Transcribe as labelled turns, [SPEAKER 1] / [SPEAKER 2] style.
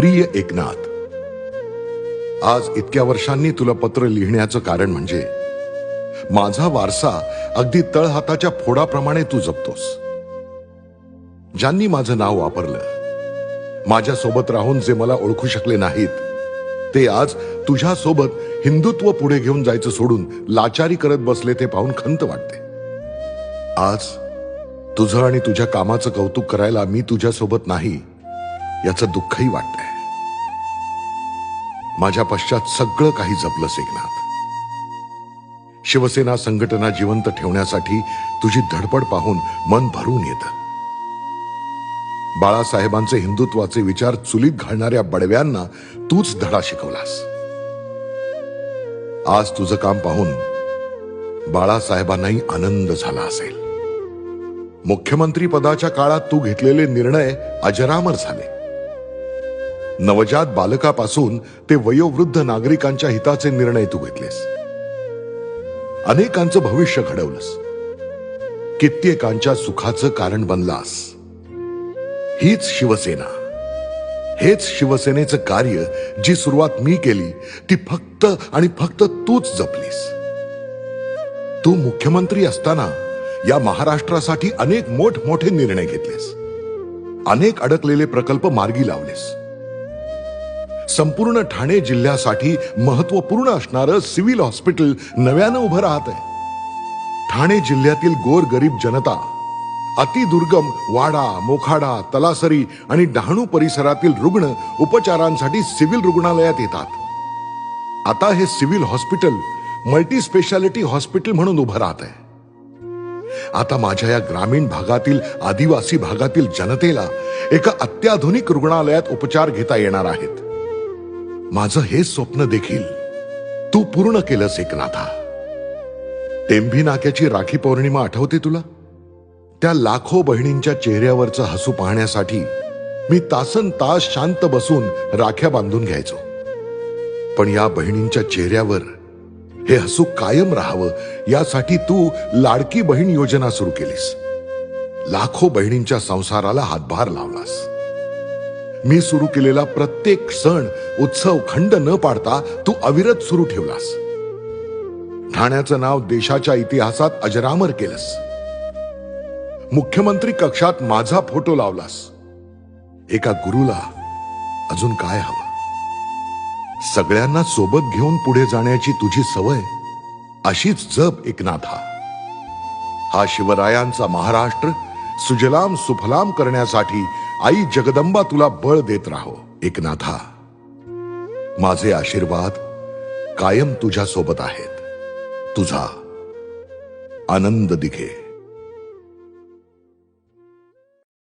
[SPEAKER 1] प्रिय एकनाथ आज इतक्या वर्षांनी तुला पत्र लिहिण्याचं कारण म्हणजे माझा वारसा अगदी तळहाताच्या फोडाप्रमाणे तू जपतोस. ज्यांनी माझं नाव वापरलं माझ्यासोबत राहून जे मला ओळखू शकले नाहीत ते आज तुझ्या सोबत हिंदुत्व पुढे घेऊन जायचं सोडून लाचारी करत बसले ते पाहून खंत वाटते. आज तुझं आणि तुझ्या कामाचं कौतुक करायला मी तुझ्या सोबत नाही याचं दुःखही वाटतंय. माझ्या पश्चात सगळं काही जपलंस एकनाथ. शिवसेना संघटना जिवंत ठेवण्यासाठी तुझी धडपड पाहून मन भरून येतं. बाळासाहेबांचे हिंदुत्वाचे विचार चुलीत घालणाऱ्या बडव्यांना तूच धडा शिकवलास. आज तुझं काम पाहून बाळासाहेबांनाही आनंद झाला असेल. मुख्यमंत्री पदाच्या काळात तू घेतलेले निर्णय अजरामर झाले. नवजात बालकापासून ते वयोवृद्ध नागरिकांच्या हिताचे निर्णय तू घेतलेस. अनेकांचं भविष्य घडवलंस. कित्येकांच्या सुखाचं कारण बनलास. हीच शिवसेना. हेच शिवसेनेचं कार्य जी सुरुवात मी केली ती फक्त आणि फक्त तूच जपलीस. तू मुख्यमंत्री असताना या महाराष्ट्रासाठी अनेक मोठमोठे निर्णय घेतलेस. अनेक अडकलेले प्रकल्प मार्गी लावलेस. संपूर्ण ठाणे जिल्ह्यासाठी महत्त्वपूर्ण असणारं सिव्हिल हॉस्पिटल नव्यानं उभं राहत आहे. ठाणे जिल्ह्यातील गोर गरीब जनता अतिदुर्गम वाडा मोखाडा तलासरी आणि डहाणू परिसरातील रुग्ण उपचारांसाठी सिव्हिल रुग्णालयात येतात. आता हे civil hospital multi speciality hospital म्हणून उभं राहत आहे. आता माझ्या या ग्रामीण भागातील आदिवासी भागातील जनतेला एका अत्याधुनिक रुग्णालयात उपचार घेता येणार आहेत. माझं हे स्वप्न देखील. तू पूर्ण केलंस एकनाथा टेंभी नाक्याची राखी पौर्णिमा आठवते तुला? त्या लाखो बहिणींच्या चेहऱ्यावरचं हसू पाहण्यासाठी मी तासन तास शांत बसून राख्या बांधून घ्यायचो. पण या बहिणींच्या चेहऱ्यावर हे हसू कायम राहावं यासाठी तू लाडकी बहीण योजना सुरू केलीस. लाखो बहिणींच्या संसाराला हातभार लावलास. मी सुरू केलेला प्रत्येक सण उत्सव खंड न पाडता तू अविरत सुरू ठेवलास. ठाण्याचं नाव देशाच्या इतिहासात अजरामर केलंस. मुख्यमंत्री कक्षात माझा फोटो लावलास. एका गुरुला अजून काय हवं? सगळ्यांना सोबत घेऊन पुढे जाण्याची तुझी सवय अशीच जप एकनाथा. हा शिवरायांचा महाराष्ट्र सुजलाम सुफलाम करण्यासाठी आई जगदंबा तुला बळ देत राहो एकनाथा. माझे आशीर्वाद कायम तुझ्या सोबत आहेत. तुझा आनंद दिघे.